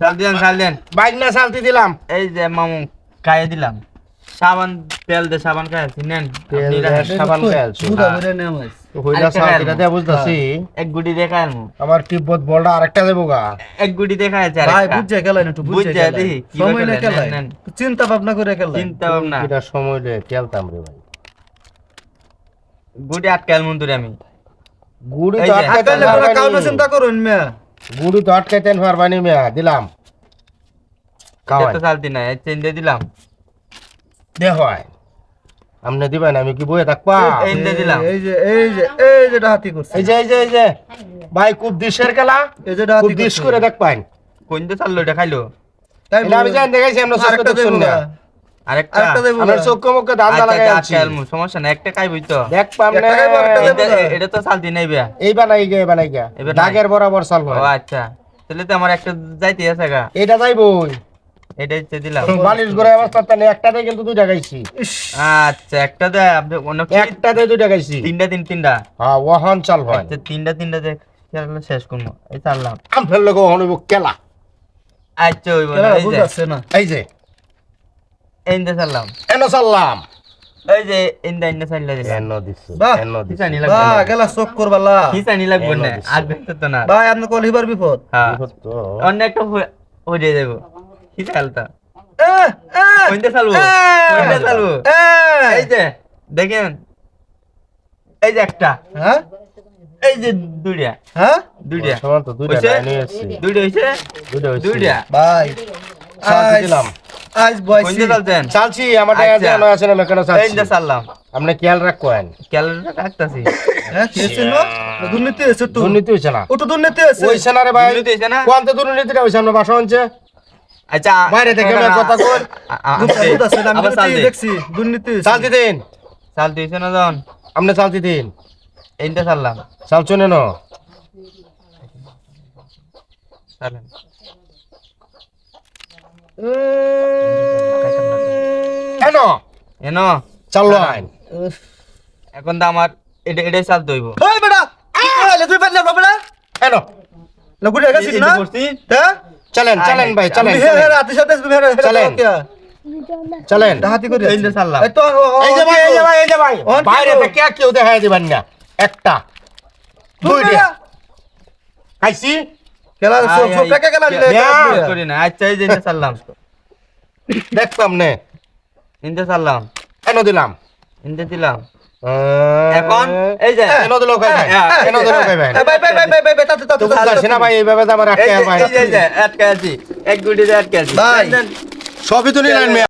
চাল দেন চাল দেন। বাইক না চালতি দিলাম। এই যে মামু খাইয়ে দিলাম। সাবান তেল দে সাবান খাইছি নেন। সাবান আছে। হইলা আরেকটা চালতিটা বুঝতাছি। এক গুটি দেখায় মু আমার টিব্বত বলটা আরেকটা দেবো গা। এক গুটি দেখাইছে ভাই আরেকটা। বুঝছে একটু দেখি, সময় না নেন, চিন্তা ভাবনা করে চিন্তা ভাবনা। এটা সময় রে খেলতাম রে ভাই। গুটি আটকাল মন্তরে আমি। গুড়ি তো পুরো কাউনা চিন্তা করুন মিয়া। গুড়ি তো আটকাইতেন পারবানি মিয়া দিলাম। খাওয়াই। চালতি না চেন দিয়ে দিলাম। দেখো আমনে দিবেন আমি কি বইয়ে থাকবা? এই দিলাম। এই যে এই যে এই যে ডাহাতি করছে। এই যে এই যে এই যে। ভাই খুব দিশের খেলা? এই যে ডাহাতি দিশ করে দেখ পাইন। কোন তো চাললো এটা খাইলো? তাই আমি জানি দেখাইছি আমরা দেখছুন না। গা। আরেকটা? আরেকটা দেবো আমরা গা। চোখে মুখে দান আচ্ছা, লাগাই আচ্ছা, আছি মু, সমস্যা না একটা খাইবই তো। দেখ। এটা- এটা তো চালতি নাই বে এই বানাই গে বানাই গে। দাগের বরাবর ও আচ্ছা। তাহলে তো আমার একটা যাইতে আছে গা। এটা যাইবই। এটা ইচ্ছে দিলাম। বালিশ করে অবস্থা তাহলে একটাতে কিন্তু দুইটা গাইছি আচ্ছা একটা দে আপনি অনেক একটাতে দুইটা গাইছি তিনটা তিন তিনটা। হ্যাঁ ওহন চাল হয়। আচ্ছা তিনটা শেষ করব। এই চাললাম আম ফেললে গো হনুব কেলা। আচ্ছা ওই বলে এই যে। না। এই যে। এই যে এন চাললাম এই যে ইন্দা ইন্দা চাইলা দিলাম এন দিছে এন দিছে। খিসানি লাগবে বা গেলা চোখ করবালা খিসানি লাগবে না আর দেখতে তো না। ভাই আপনি কল হিবার বিপদ। হ্যাঁ। অন্য একটা হয়ে কোনটা কোনটা এই যে দেখেন। এই যে একটা। হ্যাঁ? এই যে দুইটা। হ্যাঁ? দুইটা। সমান তো দুইটা দুইটা হইছে? দুইটা হইছে। দুইটা। ভাই দিলাম। আজ বয়সী। চালছি আমার আচ্ছা। জানো আছে না কেন এই যে চাললাম আপনি খেয়াল রাখবেন। ক্যালেন্ডার রাখতাছি। হ্যাঁ না? দুর্নীতি হয়েছে একটু দুর্নীতি হইছে না। একটু দুর্নীতি হয়েছে। হইছে না রে ভাই। দুর্নীতি হইছে না? কোন তো দুর্নীতিটা হইছে আমরা বাসা হচ্ছে আচ্ছা বাইরে থেকে না, কথা কই। আচ্ছা, আমি। দেখছি দুর্নীতি হয়েছে। দিন চাল দিয়েছে না যখন আপনি চালতি দিন এইটা চাললাম চাল শুনে ন। চালেন কেন? এন আইন এখন তো আমার এটা এটাই চাল দইব ওই বেটা কি তুই পারলে বাবা গেছিস না? হ্যাঁ? চলেন চলেন ভাই চলেন সাথে চলেন। চলেন। করে এইটা চাললাম এই তো এই যে ভাই এই যে ভাই এই যে ভাই। বাইরে কি গো? থেকে কেউ দেখাই দিবেন না। একটা। দুইটা। খেলা সব সব টাকা খেলা নিলে। করি না। আচ্ছা এই যে এটা চাললাম দেখতাম নে। ইনতে চাললাম কেন দিলাম? দিলাম। এখন? এই যে। দিল ভাই হ্যাঁ, কেন দিল ভাই ভাই ভাই ভাই ভাই ভাই ভাই তাতে তাতে না ভাই এইভাবে আমার আটকে ভাই এই যে- আটকে আছি। এক গুটি আটকে আছি। ভাই। সবই তো নিলেন মেয়ে।